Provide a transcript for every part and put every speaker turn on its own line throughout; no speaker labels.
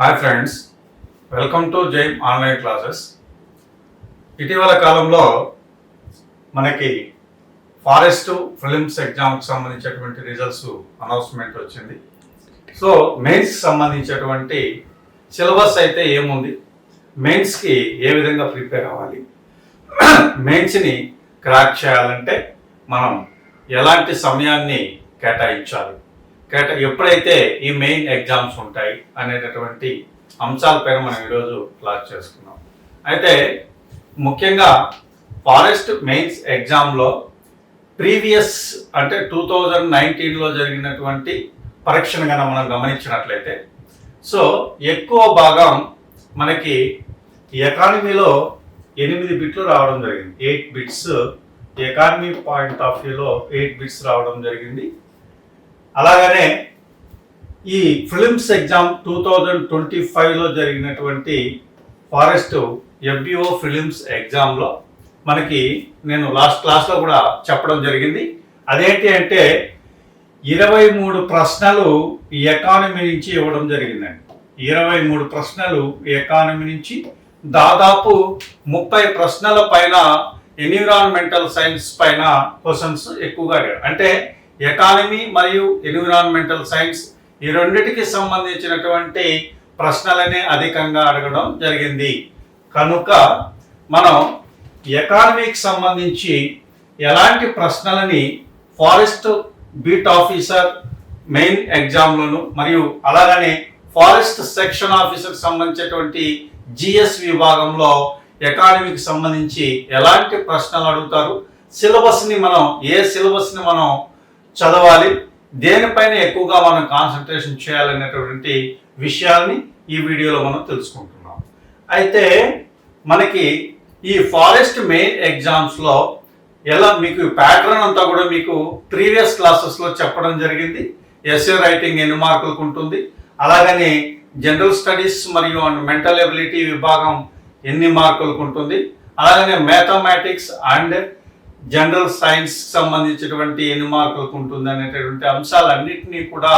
Hi friends welcome to జైమ్ online classes ఇటీవల కాలంలో మనకి ఫారెస్ట్ ఫిలిమ్స్ ఎగ్జామ్కి సంబంధించినటువంటి రిజల్ట్స్ అనౌన్స్మెంట్ వచ్చింది. సో మెయిన్స్ సంబంధించినటువంటి సిలబస్ అయితే ఏముంది? మెయిన్స్కి ఏ విధంగా ప్రిపేర్ అవ్వాలి? మెయిన్స్ని క్రాక్ చేయాలంటే మనం ఎలాంటి సమయాన్ని కేటాయించాలి? ఎప్పుడైతే ఈ మెయిన్ ఎగ్జామ్స్ ఉంటాయి అనేటటువంటి అంశాలపైన మనం ఈరోజు క్లాస్ చేసుకున్నాం. అయితే ముఖ్యంగా ఫారెస్ట్ మెయిన్స్ ఎగ్జామ్లో ప్రీవియస్ అంటే టూ థౌజండ్ నైన్టీన్లో జరిగినటువంటి పరీక్షను కనుక మనం గమనించినట్లయితే సో ఎక్కువ భాగం మనకి ఎకానమీలో ఎనిమిది బిట్లు రావడం జరిగింది. Eight bits economy point of వ్యూలో ఎయిట్ బిట్స్ రావడం జరిగింది. అలాగనే ఈ prelims exam two thousand twenty ఫైవ్లో జరిగినటువంటి ఫారెస్ట్ ఎఫ్బిఓ ఫిలిమ్స్ ఎగ్జామ్లో మనకి నేను లాస్ట్ క్లాస్లో కూడా చెప్పడం జరిగింది. అదేంటి అంటే ఇరవై మూడు ప్రశ్నలు ఈ ఎకానమీ నుంచి ఇవ్వడం జరిగిందండి. ఇరవై మూడు ప్రశ్నలు ఈ ఎకానమీ నుంచి దాదాపు ముప్పై ప్రశ్నల పైన ఎన్విరాన్మెంటల్ సైన్స్ పైన క్వశ్చన్స్ ఎక్కువగా అడిగారు. అంటే ఎకానమీ మరియు ఎన్విరాన్మెంటల్ సైన్స్ ఈ రెండిటికి సంబంధించినటువంటి ప్రశ్నలనే అధికంగా అడగడం జరిగింది. కనుక మనం ఎకానమీకి సంబంధించి ఎలాంటి ప్రశ్నలని ఫారెస్ట్ బీట్ ఆఫీసర్ మెయిన్ ఎగ్జామ్లోను మరియు అలాగనే ఫారెస్ట్ సెక్షన్ ఆఫీసర్కి సంబంధించినటువంటి జిఎస్ విభాగంలో ఎకానమీకి సంబంధించి ఎలాంటి ప్రశ్నలు అడుగుతారు సిలబస్ని మనం ఏ సిలబస్ని మనం చదవాలి. దేనిపైన ఎక్కువగా మనం కాన్సన్ట్రేషన్ చేయాలనేటువంటి విషయాల్ని ఈ వీడియోలో మనం తెలుసుకుంటున్నాం. అయితే మనకి ఈ ఫారెస్ట్ మెయిన్ ఎగ్జామ్స్లో ఎలా మీకు ప్యాటర్న్ అంతా కూడా మీకు ప్రీవియస్ క్లాసెస్లో చెప్పడం జరిగింది. ఎస్ఏ రైటింగ్ ఎన్ని మార్కులకు ఉంటుంది అలాగని జనరల్ స్టడీస్ మరియు మెంటల్ ఎబిలిటీ విభాగం ఎన్ని మార్కులకు ఉంటుంది అలాగనే మ్యాథమెటిక్స్ అండ్ జనరల్ సైన్స్ సంబంధించినటువంటి ఎన్ని మార్కులకు ఉంటుంది అనేటటువంటి అంశాలన్నింటినీ కూడా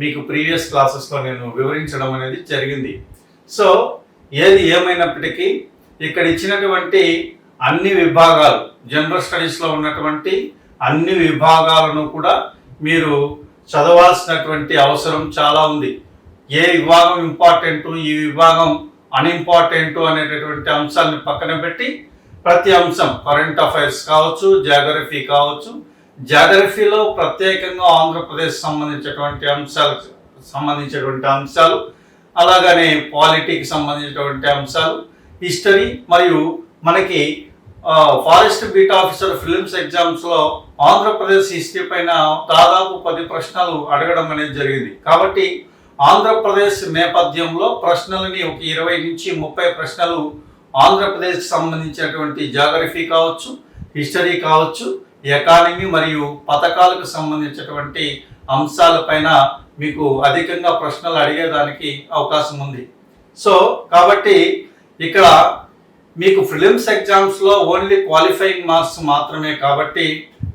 మీకు ప్రీవియస్ క్లాసెస్లో నేను వివరించడం అనేది జరిగింది. సో ఏది ఏమైనప్పటికీ ఇక్కడ ఇచ్చినటువంటి అన్ని విభాగాలు జనరల్ స్టడీస్లో ఉన్నటువంటి అన్ని విభాగాలను కూడా మీరు చదవాల్సినటువంటి అవసరం చాలా ఉంది. ఏ విభాగం ఇంపార్టెంటు ఈ విభాగం అన్ఇంపార్టెంటు అనేటటువంటి అంశాలను పక్కన పెట్టి ప్రతి అంశం కరెంట్ అఫైర్స్ కావచ్చు జాగ్రఫీ కావచ్చు జాగ్రఫీలో ప్రత్యేకంగా ఆంధ్రప్రదేశ్ సంబంధించినటువంటి అంశాలకు సంబంధించినటువంటి అంశాలు అలాగనే పాలిటీకి సంబంధించినటువంటి అంశాలు హిస్టరీ మరియు మనకి ఫారెస్ట్ బీట్ ఆఫీసర్ ఫిలిమ్స్ ఎగ్జామ్స్లో ఆంధ్రప్రదేశ్ హిస్టరీ పైన దాదాపు పది ప్రశ్నలు అడగడం అనేది జరిగింది. కాబట్టి ఆంధ్రప్రదేశ్ నేపథ్యంలో ప్రశ్నలని ఒక ఇరవై నుంచి ముప్పై ప్రశ్నలు ఆంధ్రప్రదేశ్కి సంబంధించినటువంటి జాగ్రఫీ కావచ్చు హిస్టరీ కావచ్చు ఎకానమీ మరియు పథకాలకు సంబంధించినటువంటి అంశాలపైన మీకు అధికంగా ప్రశ్నలు అడిగేదానికి అవకాశం ఉంది. సో కాబట్టి ఇక్కడ మీకు ఫిలిమ్స్ ఎగ్జామ్స్లో ఓన్లీ క్వాలిఫైయింగ్ మార్క్స్ మాత్రమే కాబట్టి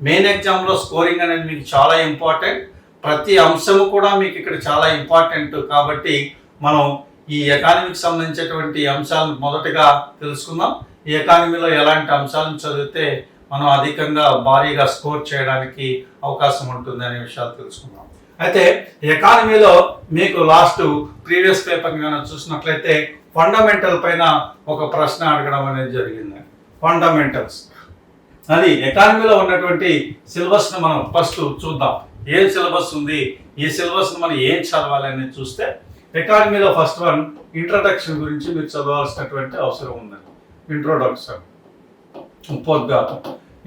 మెయిన్ ఎగ్జామ్లో స్కోరింగ్ అనేది మీకు చాలా ఇంపార్టెంట్ ప్రతి అంశము కూడా మీకు ఇక్కడ చాలా ఇంపార్టెంట్ కాబట్టి మనం ఈ ఎకానమీకి సంబంధించినటువంటి అంశాలను మొదటగా తెలుసుకుందాం. ఈ ఎకానమీలో ఎలాంటి అంశాలను చదివితే మనం అధికంగా భారీగా స్కోర్ చేయడానికి అవకాశం ఉంటుంది అనే విషయాలు తెలుసుకుందాం. అయితే ఎకానమీలో మీకు లాస్ట్ ప్రీవియస్ పేపర్ కనుక చూసినట్లయితే ఫండమెంటల్ పైన ఒక ప్రశ్న అడగడం అనేది జరిగింది. ఫండమెంటల్స్ అది ఎకానమీలో ఉన్నటువంటి సిలబస్ను మనం ఫస్ట్ చూద్దాం. ఏం సిలబస్ ఉంది? ఈ సిలబస్ను మనం ఏం చదవాలి అనేది చూస్తే ఎకానమీలో ఫస్ట్ వన్ ఇంట్రడక్షన్ గురించి మీరు చదవాల్సినటువంటి అవసరం ఉందండి. ఇంట్రొడక్షన్. ఉపోద్ఘాతం.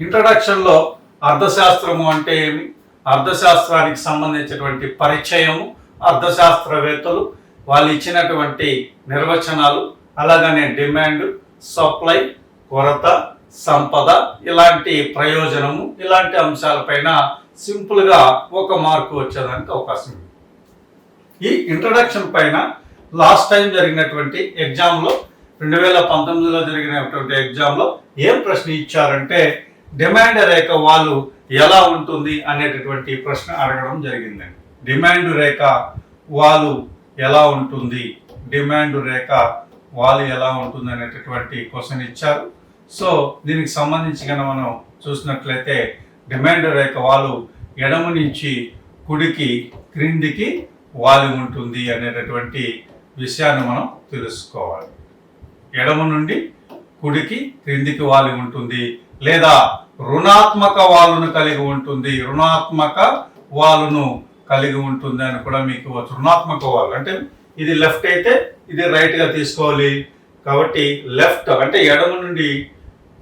ఇంట్రడక్షన్లో అర్థశాస్త్రము అంటే ఏమి? అర్థశాస్త్రానికి సంబంధించినటువంటి పరిచయము అర్థశాస్త్రవేత్తలు వాళ్ళు ఇచ్చినటువంటి నిర్వచనాలు అలాగనే డిమాండ్ సప్లై కొరత సంపద ఇలాంటి ప్రయోజనము ఇలాంటి అంశాలపైన సింపుల్గా ఒక మార్కు వచ్చేదానికి అవకాశం ఉంది. ఈ ఇంట్రడక్షన్ పైన లాస్ట్ టైం జరిగినటువంటి ఎగ్జామ్లో రెండు వేల పంతొమ్మిదిలో జరిగినటువంటి ఎగ్జామ్లో ఏం ప్రశ్న ఇచ్చారంటే డిమాండ్ రేఖ వాళ్ళు ఎలా ఉంటుంది అనేటటువంటి ప్రశ్న అడగడం జరిగిందండి డిమాండ్ రేఖ వాళ్ళు ఎలా ఉంటుంది? డిమాండ్ రేఖ వాళ్ళు ఎలా ఉంటుంది అనేటటువంటి క్వశ్చన్ ఇచ్చారు. సో దీనికి సంబంధించి కనుక మనం చూసినట్లయితే డిమాండ్ రేఖ వాళ్ళు ఎడమ నుంచి కుడికి క్రిందికి వాలి ఉంటుంది అనేటటువంటి విషయాన్ని మనం తెలుసుకోవాలి. ఎడమ నుండి కుడికి క్రిందికి వాలి ఉంటుంది. లేదా రుణాత్మక వాలును కలిగి ఉంటుంది. రుణాత్మక వాలును కలిగి ఉంటుంది అని కూడా మీకు రుణాత్మక వాలు అంటే ఇది లెఫ్ట్ అయితే ఇది రైట్గా తీసుకోవాలి. కాబట్టి లెఫ్ట్ అంటే ఎడమ నుండి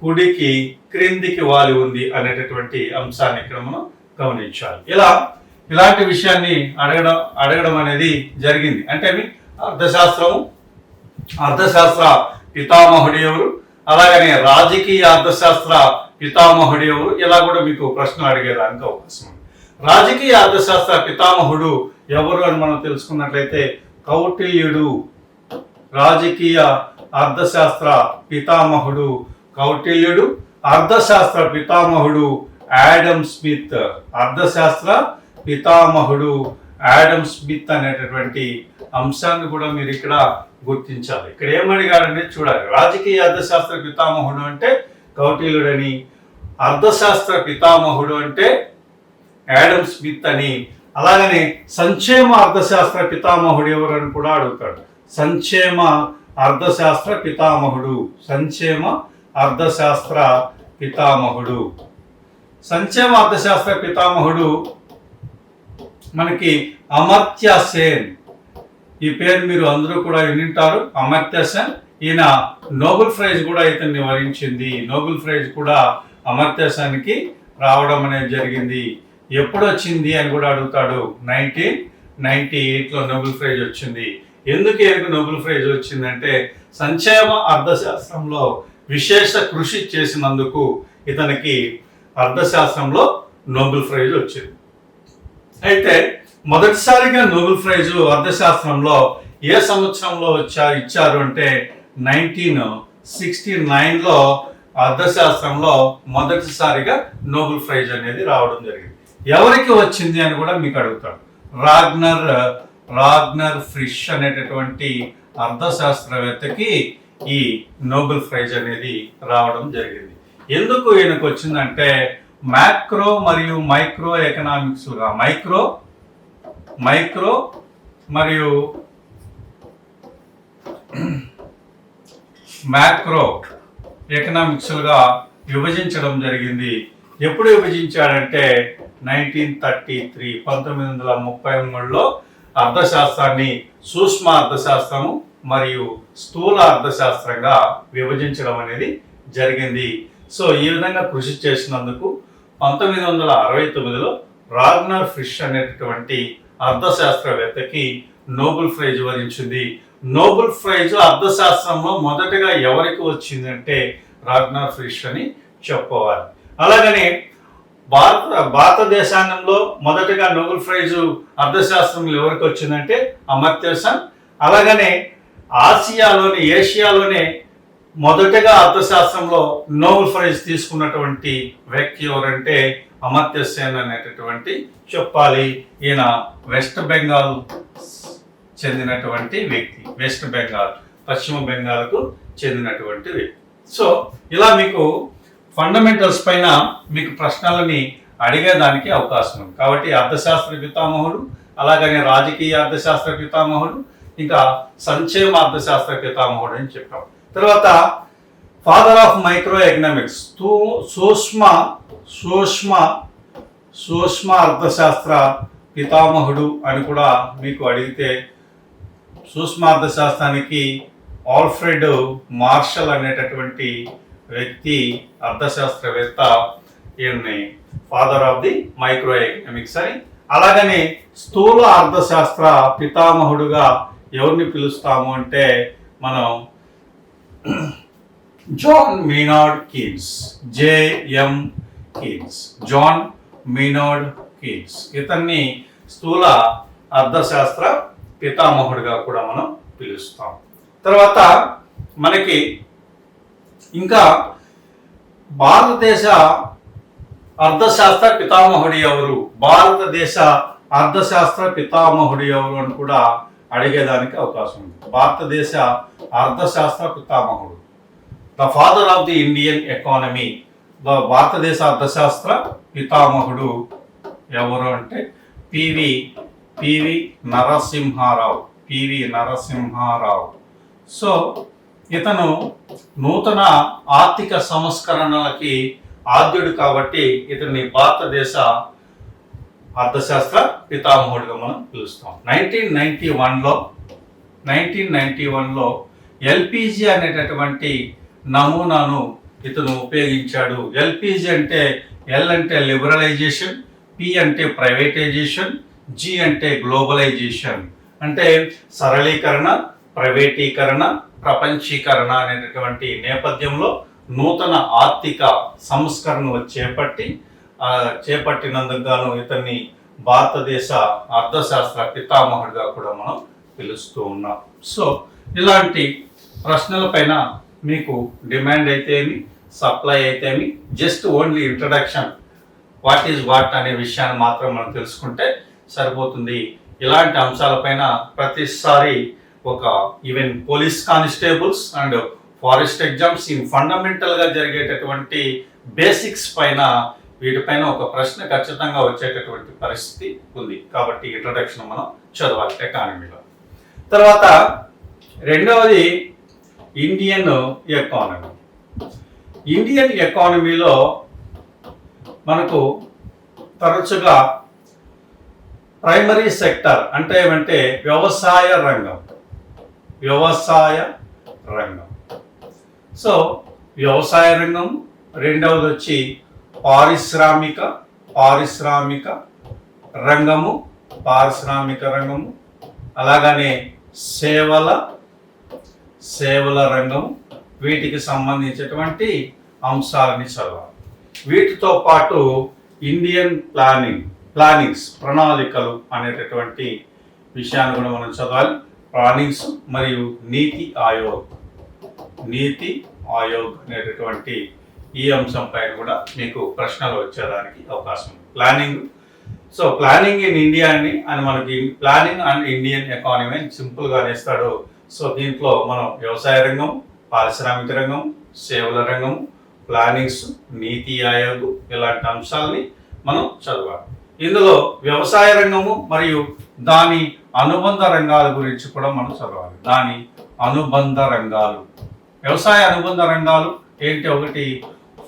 కుడికి క్రిందికి వాలి ఉంది అనేటటువంటి అంశాన్ని ఇక్కడ మనం గమనించాలి. ఇలా ఇలాంటి విషయాన్ని అడగడం అడగడం అనేది జరిగింది. అంటే అవి అర్థశాస్త్రము. అర్థశాస్త్ర పితామహుడు ఎవరు? అలాగనే రాజకీయ అర్థశాస్త్ర పితామహుడు ఎవరు? ఇలా కూడా మీకు ప్రశ్న అడిగేదానికి అవకాశం ఉంది. రాజకీయ అర్థశాస్త్ర పితామహుడు ఎవరు అని మనం తెలుసుకున్నట్లయితే కౌటిల్యుడు రాజకీయ అర్థశాస్త్ర పితామహుడు కౌటిల్యుడు అర్థశాస్త్ర పితామహుడు యాడమ్ స్మిత్. అర్థశాస్త్ర పితామహుడు యాడమ్ స్మిత్ అనేటటువంటి అంశాన్ని కూడా మీరు ఇక్కడ గుర్తించాలి. ఇక్కడ ఏమడిగాడని చూడాలి. రాజకీయ అర్థశాస్త్ర పితామహుడు అంటే కౌటిల్యుడని అర్థశాస్త్ర పితామహుడు అంటే యాడమ్ స్మిత్ అని. అలాగనే సంక్షేమ అర్థశాస్త్ర పితామహుడు ఎవరని కూడా అడుగుతాడు. సంక్షేమ అర్థశాస్త్ర పితామహుడు. సంక్షేమ అర్థశాస్త్ర పితామహుడు. సంక్షేమ అర్థశాస్త్ర పితామహుడు మనకి అమర్త్య సేన్. ఈ పేరు మీరు అందరూ కూడా వినింటారు. అమర్త్య సేన్. ఈయన నోబెల్ ప్రైజ్ కూడా ఇతన్ని వరించింది. నోబెల్ ప్రైజ్ కూడా అమర్త్య సేన్కి రావడం అనేది జరిగింది. ఎప్పుడు వచ్చింది అని కూడా అడుగుతాడు. నైన్టీన్ నైన్టీ ఎయిట్లో నోబెల్ ప్రైజ్ వచ్చింది. ఎందుకు ఎందుకు నోబెల్ ప్రైజ్ వచ్చిందంటే సంక్షేమ అర్థశాస్త్రంలో విశేష కృషి చేసినందుకు ఇతనికి అర్థశాస్త్రంలో నోబెల్ ప్రైజ్ వచ్చింది. అయితే మొదటిసారిగా నోబెల్ ప్రైజ్ అర్థశాస్త్రంలో ఏ సంవత్సరంలో వచ్చారు ఇచ్చారు అంటే నైన్టీన్ సిక్స్టీ నైన్లో అర్థశాస్త్రంలో మొదటిసారిగా నోబెల్ ప్రైజ్ అనేది రావడం జరిగింది. ఎవరికి వచ్చింది అని కూడా మీకు అడుగుతాడు రాగ్నర్ రాగ్నర్ ఫ్రిష్ అనేటటువంటి అర్థశాస్త్రవేత్తకి ఈ నోబెల్ ప్రైజ్ అనేది రావడం జరిగింది. ఎందుకు ఈయనకు వచ్చిందంటే మ్యాక్రో మరియు మైక్రో ఎకనామిక్స్గా మైక్రో మైక్రో మరియు మ్యాక్రో ఎకనామిక్స్గా విభజించడం జరిగింది. ఎప్పుడు విభజించాడంటే నైన్టీన్ థర్టీ త్రీ పంతొమ్మిది వందల ముప్పై మూడులో అర్థశాస్త్రాన్ని సూక్ష్మ అర్థశాస్త్రము మరియు స్థూల అర్థశాస్త్రంగా విభజించడం అనేది జరిగింది. సో ఈ విధంగా కృషి చేసినందుకు పంతొమ్మిది వందల అరవై తొమ్మిదిలో రాగ్నర్ ఫిష్ అనేటటువంటి అర్థశాస్త్రవేత్తకి నోబెల్ ప్రైజ్ వరించింది. నోబెల్ ప్రైజ్ అర్థశాస్త్రంలో మొదటగా ఎవరికి వచ్చిందంటే రాగ్నర్ ఫిష్ అని చెప్పవాలి. అలాగనే భారత భారతదేశాంగంలో మొదటగా నోబెల్ ప్రైజ్ అర్థశాస్త్రంలో ఎవరికి వచ్చిందంటే అమర్త్య సెన్ అలాగనే ఆసియాలోని ఏషియాలోనే మొదటగా అర్థశాస్త్రంలో నోబెల్ ప్రైజ్ తీసుకున్నటువంటి వ్యక్తి ఎవరంటే అమర్త్య సేన్ అనేటటువంటి చెప్పాలి. ఈయన వెస్ట్ బెంగాల్ చెందినటువంటి వ్యక్తి. వెస్ట్ బెంగాల్ పశ్చిమ బెంగాల్కు చెందినటువంటి వ్యక్తి. సో ఇలా మీకు ఫండమెంటల్స్ పైన మీకు ప్రశ్నలని అడిగేదానికి అవకాశం ఉంది. కాబట్టి అర్థశాస్త్ర పితామహుడు అలాగనే రాజకీయ అర్థశాస్త్ర పితామహుడు ఇంకా సంక్షేమ అర్థశాస్త్ర పితామహుడు అని చెప్పాం. తర్వాత ఫాదర్ ఆఫ్ మైక్రో ఎకనామిక్స్ సూక్ష్మ సూక్ష్మ సూక్ష్మ అర్థశాస్త్ర పితామహుడు అని కూడా మీకు అడిగితే సూక్ష్మ అర్థశాస్త్రానికి ఆల్ఫ్రెడ్ మార్షల్ అనేటటువంటి వ్యక్తి అర్థశాస్త్రవేత్త ఈయన్ని father of the micro economics అని. అలాగనే స్థూల అర్థశాస్త్ర పితామహుడుగా ఎవరిని పిలుస్తాము అంటే మనం John Maynard Keynes JM Keynes John Maynard Keynes ఇతన్ని స్థూల అర్థశాస్త్ర పితామహుడిగా కూడా మనం పిలుస్తాం. తర్వాత మనకి ఇంకా భారతదేశ అర్థశాస్త్ర పితామహుడు ఎవరు? భారతదేశ అర్థశాస్త్ర పితామహుడు ఎవరు అని కూడా అడిగేదానికి అవకాశం ఉంది. భారతదేశ అర్థశాస్త్ర పితామహుడు. The father of the Indian economy భారతదేశ అర్థశాస్త్ర పితామహుడు ఎవరు అంటే PV PV Narasimha Rao PV Narasimha Rao. So ఇతను నూతన ఆర్థిక సంస్కరణలకి ఆద్యుడు కాబట్టి ఇతన్ని భారతదేశ అర్థశాస్త్ర పితామహుడిగా మనం పిలుస్తాం. నైన్టీన్ నైన్టీ వన్లో నైన్టీన్ నైన్టీ వన్లో ఎల్పిజి అనేటటువంటి నమూనాను ఇతను ఉపయోగించాడు. ఎల్పిజి అంటే ఎల్ అంటే లిబరలైజేషన్ పి అంటే ప్రైవేటైజేషన్ జి అంటే గ్లోబలైజేషన్. అంటే సరళీకరణ ప్రైవేటీకరణ ప్రపంచీకరణ అనేటటువంటి నేపథ్యంలో నూతన ఆర్థిక సంస్కరణలు చేపట్టి చేపట్టినందుకు గాను ఇతన్ని భారతదేశ అర్థశాస్త్ర పితామహుడిగా కూడా మనం పిలుస్తూ ఉన్నాం. సో ఇలాంటి ప్రశ్నలపైన మీకు డిమాండ్ అయితేమి సప్లై అయితేమి just only introduction what is what అనే విషయాన్ని మాత్రం మనం తెలుసుకుంటే సరిపోతుంది. ఇలాంటి అంశాలపైన ప్రతిసారి ఒక even police constables and forest exams in ఫండమెంటల్గా జరిగేటటువంటి బేసిక్స్ పైన వీటిపైన ఒక ప్రశ్న ఖచ్చితంగా వచ్చేటటువంటి పరిస్థితి ఉంది. కాబట్టి ఇంట్రడక్షన్ మనం చదవాలి ఎకానమీలో తర్వాత రెండవది ఇండియన్ ఎకానమీ ఇండియన్ ఎకానమీలో మనకు తరచుగా ప్రైమరీ సెక్టర్ అంటే ఏమంటే వ్యవసాయ రంగం. వ్యవసాయ రంగం. సో వ్యవసాయ రంగం రెండవది వచ్చి పారిశ్రామిక పారిశ్రామిక రంగము పారిశ్రామిక రంగము అలాగనే సేవల సేవల రంగం వీటికి సంబంధించినటువంటి అంశాలని చదవాలి. వీటితో పాటు ఇండియన్ ప్లానింగ్ ప్లానింగ్స్ ప్రణాళికలు అనేటటువంటి విషయాన్ని కూడా మనం చదవాలి. ప్లానింగ్స్ మరియు నీతి ఆయోగ్ నీతి ఆయోగ్ అనేటటువంటి ఈ అంశం పైన కూడా మీకు ప్రశ్నలు వచ్చేదానికి అవకాశం ఉంది. Planning so planning in India అని అని మనకి ప్లానింగ్ అండ్ ఇండియన్ ఎకానమీ అని సింపుల్గా నేస్తాడు సో దీంట్లో మనం వ్యవసాయ రంగం పారిశ్రామిక రంగం సేవల రంగం ప్లానింగ్స్ నీతి ఆయోగ్ ఇలాంటి అంశాలని మనం చదవాలి. ఇందులో వ్యవసాయ రంగము మరియు దాని అనుబంధ రంగాల గురించి కూడా మనం చదవాలి. దాని అనుబంధ రంగాలు. వ్యవసాయ అనుబంధ రంగాలు ఏంటి? ఒకటి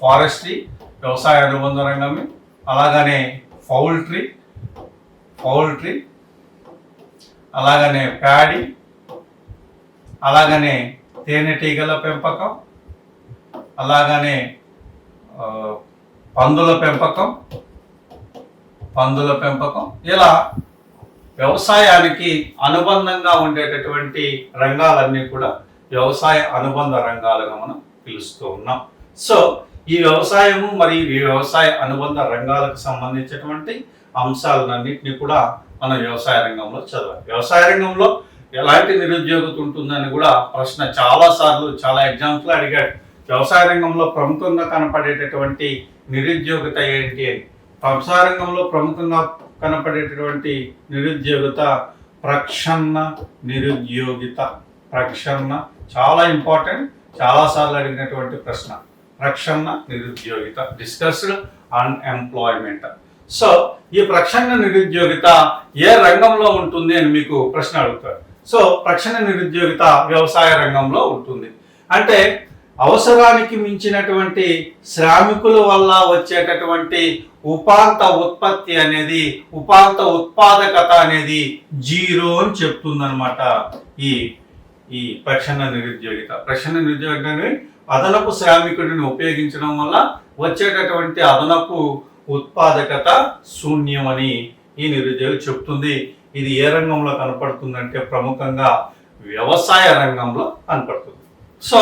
ఫారెస్ట్రీ వ్యవసాయ అనుబంధ రంగమే అలాగనే పౌల్ట్రీ పౌల్ట్రీ అలాగనే ప్యాడీ అలాగనే తేనెటీగల పెంపకం అలాగనే పందుల పెంపకం పందుల పెంపకం. ఇలా వ్యవసాయానికి అనుబంధంగా ఉండేటటువంటి రంగాలన్నీ కూడా వ్యవసాయ అనుబంధ రంగాలుగా మనం పిలుస్తూ ఉన్నాం. సో ఈ వ్యవసాయము మరియు ఈ వ్యవసాయ అనుబంధ రంగాలకు సంబంధించినటువంటి అంశాలన్నింటినీ కూడా మనం వ్యవసాయ రంగంలో చదవాలి. వ్యవసాయ రంగంలో ఎలాంటి నిరుద్యోగత ఉంటుందని కూడా ప్రశ్న చాలా సార్లు చాలా ఎగ్జామ్స్లో అడిగాడు. వ్యవసాయ రంగంలో ప్రముఖంగా కనపడేటటువంటి నిరుద్యోగత ఏంటి అని. వ్యవసాయ రంగంలో ప్రముఖంగా కనపడేటటువంటి నిరుద్యోగత ప్రక్షణ నిరుద్యోగిత. ప్రక్షణ చాలా ఇంపార్టెంట్ చాలా సార్లు అడిగినటువంటి ప్రశ్న. ప్రక్షణ నిరుద్యోగిత డిస్కస్డ్ అన్ఎంప్లాయ్మెంట్ సో ఈ ప్రక్షణ నిరుద్యోగిత ఏ రంగంలో ఉంటుంది అని మీకు ప్రశ్న అడుగుతారు. సో ప్రక్షణ నిరుద్యోగిత వ్యవసాయ రంగంలో ఉంటుంది. అంటే అవసరానికి మించినటువంటి శ్రామికుల వల్ల వచ్చేటటువంటి ఉపాంత ఉత్పత్తి అనేది ఉపాంత ఉత్పాదకత అనేది జీరో అని చెప్తుందనమాట ఈ ఈ ప్రక్షణ నిరుద్యోగిత. ప్రక్షణ నిరుద్యోగిత అనేది అదనపు శ్రామికుడిని ఉపయోగించడం వల్ల వచ్చేటటువంటి అదనపు ఉత్పాదకత శూన్యమని ఈ నిరుద్యోగి చెప్తుంది. ఇది ఏ రంగంలో కనపడుతుందంటే ప్రముఖంగా వ్యవసాయ రంగంలో కనపడుతుంది. సో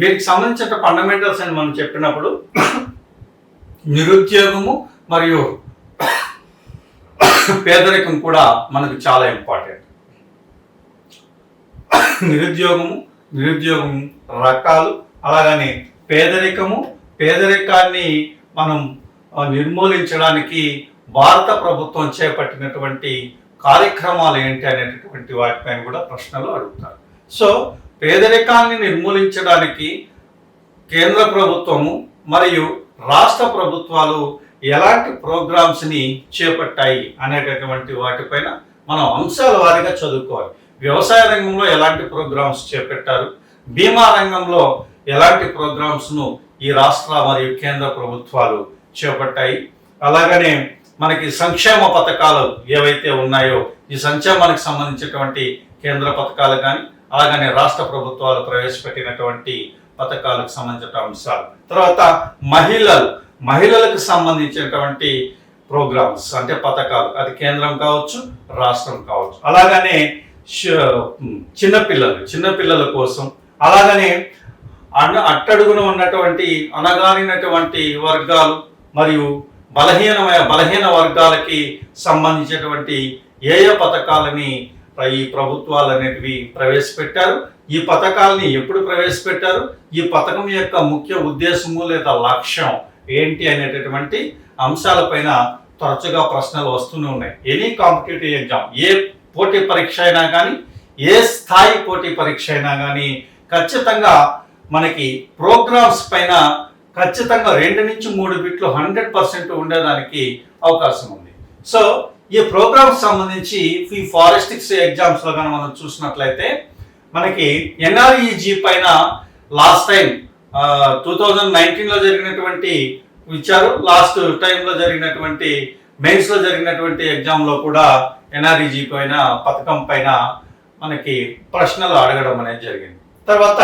వీరికి సంబంధించిన ఫండమెంటల్స్ అని మనం చెప్పినప్పుడు నిరుద్యోగము మరియు పేదరికం కూడా మనకు చాలా ఇంపార్టెంట్. నిరుద్యోగము నిరుద్యోగం రకాలు అలాగని పేదరికము పేదరికాన్ని మనం నిర్మూలించడానికి భారత ప్రభుత్వం చేపట్టినటువంటి కార్యక్రమాలు ఏంటి అనేటటువంటి వాటిపైన కూడా ప్రశ్నలు అడుగుతారు. సో పేదరికాన్ని నిర్మూలించడానికి కేంద్ర ప్రభుత్వము మరియు రాష్ట్ర ప్రభుత్వాలు ఎలాంటి ప్రోగ్రామ్స్ని చేపట్టాయి అనేటటువంటి వాటిపైన మనం అంశాల వారీగా చదువుకోవాలి. వ్యవసాయ రంగంలో ఎలాంటి ప్రోగ్రామ్స్ చేపట్టారు? బీమా రంగంలో ఎలాంటి ప్రోగ్రామ్స్ను ఈ రాష్ట్ర మరియు కేంద్ర ప్రభుత్వాలు చేపట్టాయి? అలాగనే మనకి సంక్షేమ పథకాలు ఏవైతే ఉన్నాయో ఈ సంక్షేమానికి సంబంధించినటువంటి కేంద్ర పథకాలు కానీ అలాగనే రాష్ట్ర ప్రభుత్వాలు ప్రవేశపెట్టినటువంటి పథకాలకు సంబంధించిన అంశాలు. తర్వాత మహిళలు మహిళలకు సంబంధించినటువంటి ప్రోగ్రామ్స్ అంటే పథకాలు. అది కేంద్రం కావచ్చు రాష్ట్రం కావచ్చు. అలాగనే చిన్నపిల్లలు చిన్నపిల్లల కోసం. అలాగనే అన్న అట్టడుగున ఉన్నటువంటి అనగారినటువంటి వర్గాలు మరియు బలహీనమైన బలహీన వర్గాలకి సంబంధించినటువంటి ఏ ఏ పథకాలని ఈ ప్రభుత్వాలు అనేటివి ప్రవేశపెట్టారు. ఈ పథకాలని ఎప్పుడు ప్రవేశపెట్టారు? ఈ పథకం యొక్క ముఖ్య ఉద్దేశము లేదా లక్ష్యం ఏంటి అనేటటువంటి అంశాలపైన తరచుగా ప్రశ్నలు వస్తూనే ఉన్నాయి. ఎనీ కాంపిటేటివ్ ఎగ్జామ్ ఏ పోటీ పరీక్ష అయినా కానీ ఏ స్థాయి పోటీ పరీక్ష అయినా కానీ ఖచ్చితంగా మనకి ప్రోగ్రామ్స్ పైన ఖచ్చితంగా రెండు నుంచి మూడు బిట్లు హండ్రెడ్ పర్సెంట్ ఉండేదానికి అవకాశం ఉంది. సో ఈ ప్రోగ్రామ్స్ సంబంధించి ఈ ఫారెస్టిక్స్ ఎగ్జామ్స్లో కానీ మనం చూసినట్లయితే మనకి ఎన్ఆర్ఈజీ పైన లాస్ట్ టైం టూ థౌజండ్ నైన్టీన్లో జరిగినటువంటి ఇచ్చారు లాస్ట్ టైంలో జరిగినటువంటి మెయిన్స్లో జరిగినటువంటి ఎగ్జామ్లో కూడా ఎన్ఆర్ఈజీ పైన పథకం పైన మనకి ప్రశ్నలు అడగడం అనేది జరిగింది. తర్వాత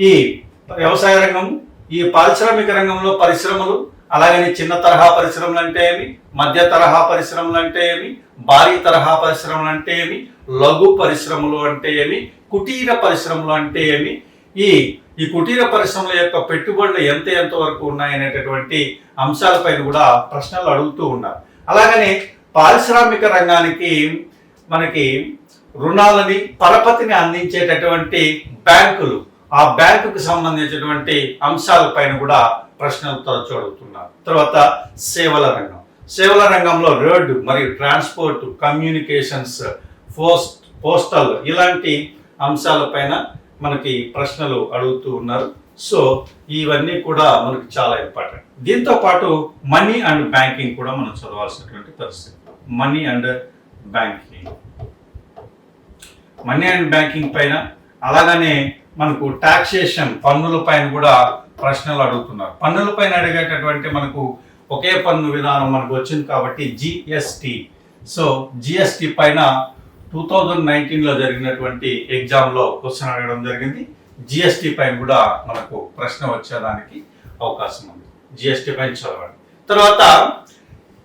ఈ వ్యవసాయ రంగం ఈ పారిశ్రామిక రంగంలో పరిశ్రమలు అలాగని చిన్న తరహా పరిశ్రమలు అంటే ఏమి? మధ్య తరహా పరిశ్రమలు అంటే ఏమి? భారీ తరహా పరిశ్రమలు అంటే ఏమి? లఘు పరిశ్రమలు అంటే ఏమి? కుటీర పరిశ్రమలు అంటే ఏమి? ఈ ఈ కుటీర పరిశ్రమల యొక్క పెట్టుబడులు ఎంత ఎంత వరకు ఉన్నాయనేటటువంటి అంశాలపైన కూడా ప్రశ్నలు అడుగుతూ ఉన్నారు. అలాగనే పారిశ్రామిక రంగానికి మనకి రుణాలని పరపతిని అందించేటటువంటి బ్యాంకులు ఆ బ్యాంకుకు సంబంధించినటువంటి అంశాలపైన కూడా ప్రశ్నలు తరచు అడుగుతున్నారు తర్వాత సేవల రంగం. సేవల రంగంలో రోడ్డు మరియు ట్రాన్స్పోర్ట్ కమ్యూనికేషన్స్ పోస్ట్ పోస్టల్ ఇలాంటి అంశాలపైన మనకి ప్రశ్నలు అడుగుతూ ఉన్నారు. సో ఇవన్నీ కూడా మనకు చాలా ఇంపార్టెంట్. దీంతో పాటు మనీ అండ్ బ్యాంకింగ్ కూడా మనం చదవాల్సినటువంటి పరిస్థితి. Money and banking. Money and banking పైన అలాగనే మనకు టాక్సేషన్ పన్నుల పైన కూడా ప్రశ్నలు అడుగుతున్నారు. పన్నుల పైన అడిగేటటువంటి మనకు ఒకే పన్ను విధానం మనకు వచ్చింది కాబట్టి జిఎస్టి సో జిఎస్టి పైన టూ థౌజండ్ నైన్టీన్లో జరిగినటువంటి ఎగ్జామ్లో క్వశ్చన్ అడగడం జరిగింది. జిఎస్టి పైన కూడా మనకు ప్రశ్న వచ్చేదానికి అవకాశం ఉంది. జిఎస్టి పైన చదవండి. తర్వాత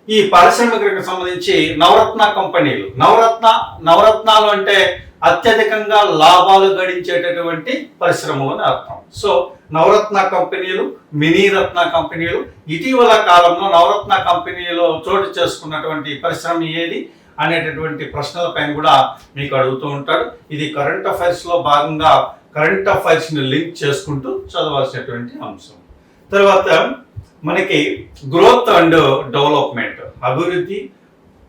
ఈ పారిశ్రామికలకు సంబంధించి నవరత్న కంపెనీలు. నవరత్న నవరత్నాలు అంటే అత్యధికంగా లాభాలు గడించేటటువంటి పరిశ్రమ అని అర్థం. సో నవరత్న కంపెనీలు మినీ రత్న కంపెనీలు ఇటీవల కాలంలో నవరత్న కంపెనీలో చోటు చేసుకున్నటువంటి పరిశ్రమ ఏది అనేటటువంటి ప్రశ్నలపైన కూడా మీకు అడుగుతూ ఉంటాడు. ఇది కరెంట్ అఫైర్స్లో భాగంగా కరెంట్ అఫైర్స్ని లింక్ చేసుకుంటూ చదవాల్సినటువంటి అంశం. తర్వాత మనకి గ్రోత్ అండ్ డెవలప్మెంట్. అభివృద్ధి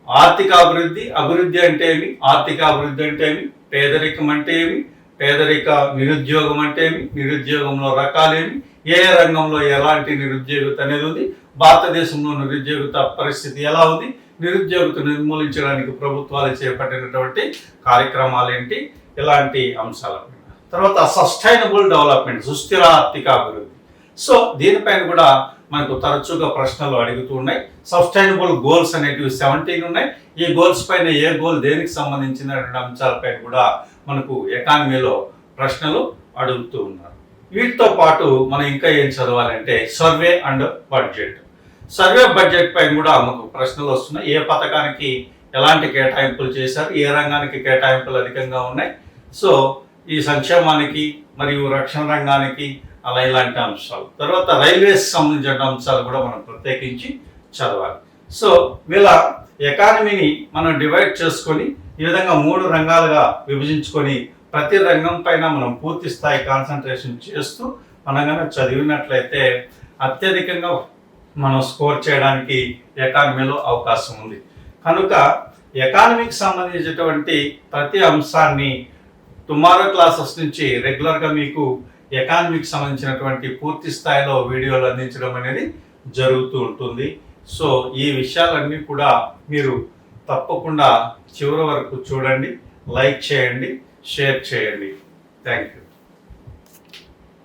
ఆర్థిక అభివృద్ధి అభివృద్ధి అంటే ఏమి? ఆర్థిక అభివృద్ధి అంటే ఏమి? పేదరికం అంటే ఏమి పేదరిక నిరుద్యోగం అంటే ఏమి నిరుద్యోగంలో రకాలేమి ఏ ఏ రంగంలో ఎలాంటి నిరుద్యోగిత అనేది ఉంది భారతదేశంలో నిరుద్యోగిత పరిస్థితి ఎలా ఉంది నిరుద్యోగిత నిర్మూలించడానికి ప్రభుత్వాలు చేపట్టినటువంటి కార్యక్రమాలు ఏంటి ఇలాంటి అంశాల. తర్వాత సస్టైనబుల్ డెవలప్మెంట్ సుస్థిర ఆర్థిక అభివృద్ధి. సో దీనిపైన కూడా మనకు తరచుగా ప్రశ్నలు అడుగుతూ ఉన్నాయి. సస్టైనబుల్ గోల్స్ అనేటివి సెవెంటీన్ ఉన్నాయి. ఈ గోల్స్ పైన ఏ గోల్ దేనికి సంబంధించినటువంటి అంశాలపై కూడా మనకు ఎకానమీలో ప్రశ్నలు అడుగుతూ ఉన్నారు. వీటితో పాటు మనం ఇంకా ఏం చదవాలంటే survey and budget. Survey budget పైన కూడా మనకు ప్రశ్నలు వస్తున్నాయి. ఏ పథకానికి ఎలాంటి కేటాయింపులు చేశారు? ఏ రంగానికి కేటాయింపులు అధికంగా ఉన్నాయి? సో ఈ సంక్షేమానికి మరియు రక్షణ రంగానికి అలా ఇలాంటి అంశాలు. తర్వాత రైల్వేస్ సంబంధించిన అంశాలు కూడా మనం ప్రత్యేకించి చదవాలి. సో వీళ్ళ ఎకానమీని మనం డివైడ్ చేసుకొని ఈ విధంగా మూడు రంగాలుగా విభజించుకొని ప్రతి రంగం పైన మనం పూర్తి స్థాయి కాన్సన్ట్రేషన్ చేస్తూ మనం కనుక చదివినట్లయితే అత్యధికంగా మనం స్కోర్ చేయడానికి ఎకానమీలో అవకాశం ఉంది. కనుక ఎకానమీకి సంబంధించినటువంటి ప్రతి అంశాన్ని టుమారో క్లాసెస్ నుంచి రెగ్యులర్గా మీకు ఎకానమీకి సంబంధించినటువంటి పూర్తి స్థాయిలో వీడియోలు అందించడం అనేది జరుగుతూ ఉంటుంది. సో ఈ విషయాలన్నీ కూడా మీరు తప్పకుండా చివరి వరకు చూడండి లైక్ చేయండి షేర్ చేయండి. Thank you